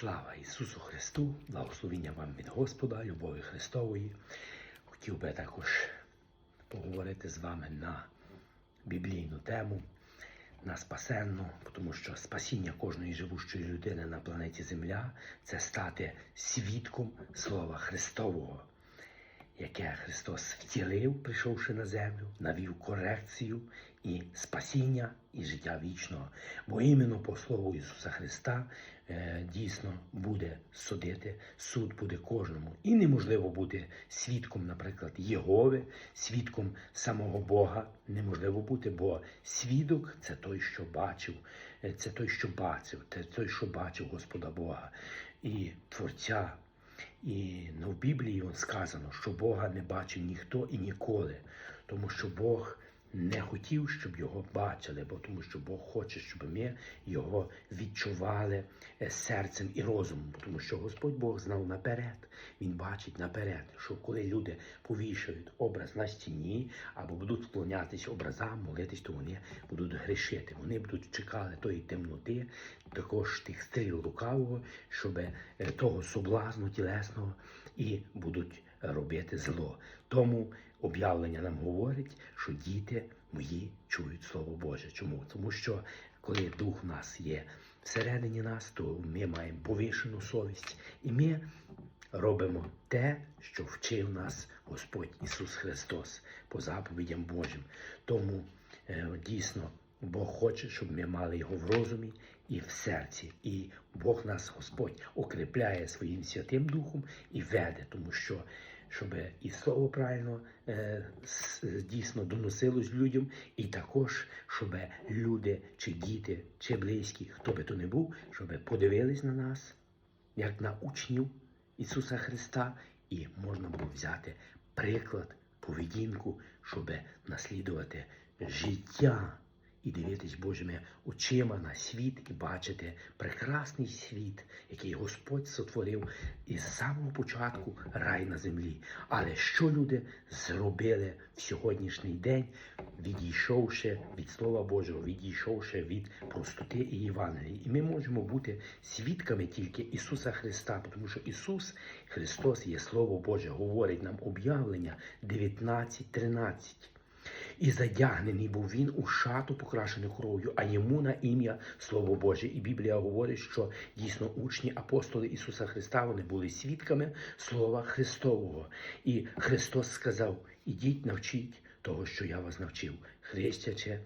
Слава Ісусу Христу, благословіння вам від Господа, любові Христової. Хотів би також поговорити з вами на біблійну тему, на спасенну, тому що спасіння кожної живущої людини на планеті Земля це стати свідком Слова Христового, яке Христос втілив, прийшовши на землю, навів корекцію і спасіння і життя вічного. Бо іменно по слову Ісуса Христа е, дійсно буде судити, суд буде кожному. І неможливо бути свідком, наприклад, Єгови, свідком самого Бога. Неможливо бути, бо свідок це той, що бачив, е, це той, що бачив, це той, що бачив Господа Бога і Творця. І ну, в Біблії сказано, що Бога не бачив ніхто і ніколи, тому що Бог не хотів, щоб його бачили, бо тому що Бог хоче, щоб ми його відчували е, серцем і розумом, тому що Господь Бог знав наперед. Він бачить наперед, що коли люди повішають образ на стіні або будуть склонятися образам, молитись, то вони будуть грішити. Вони будуть чекали тої темноти, також тих стріл лукавого, щоб е, того соблазну тілесного і будуть робити зло. Тому об'явлення нам говорить, що діти мої чують Слово Боже. Чому? Тому що коли дух в нас є всередині нас, то ми маємо повишену совість, і ми робимо те, що вчив нас Господь Ісус Христос по заповідям Божим. Тому е, дійсно Бог хоче, щоб ми мали його в розумі і в серці. І Бог нас, Господь, укріпляє своїм Святим Духом і веде, тому що щоб і слово правильно е, дійсно доносилось людям, і також, щоб люди, чи діти, чи близькі, хто би то не був, щоб подивились на нас, як на учнів Ісуса Христа, і можна було взяти приклад, поведінку, щоб наслідувати життя і дивитись Божими очима на світ і бачити прекрасний світ, який Господь сотворив із самого початку рай на землі. Але що люди зробили в сьогоднішній день, відійшовши від Слова Божого, відійшовши від простоти і Євангелії? І ми можемо бути свідками тільки Ісуса Христа, тому що Ісус Христос є Слово Боже, говорить нам об'явлення 19.13. І задягнений був він у шату, покрашену кров'ю, а йому на ім'я Слово Боже. І Біблія говорить, що дійсно учні апостоли Ісуса Христа вони були свідками Слова Христового. І Христос сказав: Ідіть, навчіть того, що я вас навчив, хрестяче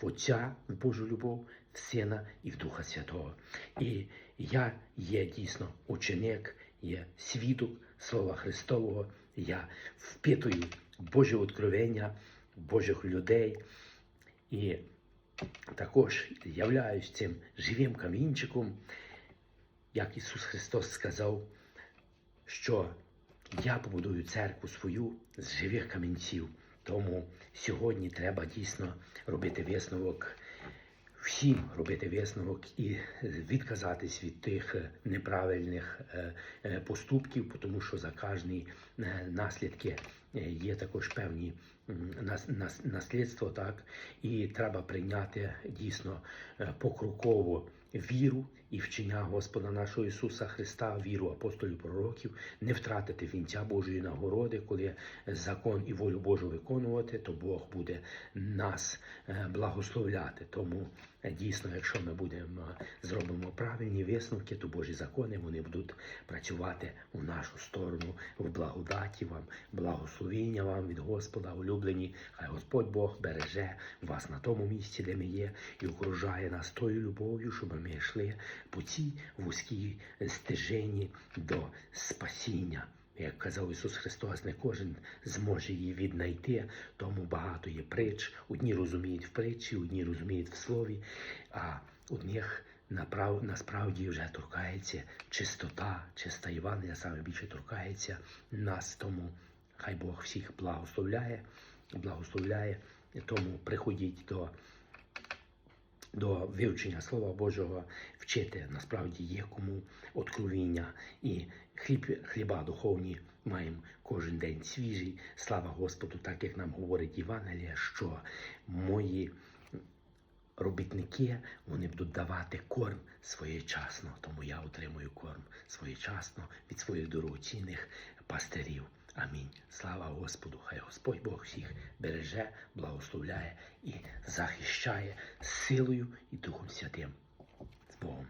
в Отця, в Божу любов, в Сина і в Духа Святого. І я є дійсно ученик, є свідок Слова Христового. Я впитую Боже откровення, Божих людей. І також являюсь цим живим камінчиком, як Ісус Христос сказав, що я побудую церкву свою з живих камінців. Тому сьогодні треба дійсно робити висновок, всім робити висновок і відказатись від тих е, неправильних е, е, поступків, тому що за кожні наслідки є також певні м, нас- нас- наслідство, так? І треба прийняти дійсно покроково віру і вчення Господа нашого Ісуса Христа, віру апостолів пророків, не втратити вінця Божої нагороди, коли закон і волю Божу виконувати, то Бог буде нас е, благословляти. Тому е, дійсно, якщо ми будемо зробимо правильні висновки, то Божі закони вони будуть працювати у нашу сторону в благодаті вам, благословіння вам від Господа, улюблені. Хай Господь Бог береже вас на тому місці, де ми є, і окружає нас тою любов'ю, щоб ми йшли по цій вузькій стежині до спасіння. Як казав Ісус Христос, не кожен зможе її віднайти, тому багато є притч. Одні розуміють в притчі, одні розуміють в слові, а одних направ, насправді вже торкається чистота, чиста Євангелія саме більше торкається нас. Тому хай Бог всіх благословляє, благословляє. Тому приходіть до до вивчення Слова Божого вчити насправді є кому откровіння і хліб, хліба духовні маємо кожен день свіжий. Слава Господу, так як нам говорить Євангелія, що мої робітники вони будуть давати корм своєчасно. Тому я отримую корм своєчасно від своїх дорогоцінних пастирів. Амінь. Слава Господу! Хай Господь Бог всіх береже, благословляє і захищає силою і Духом Святим. З Богом.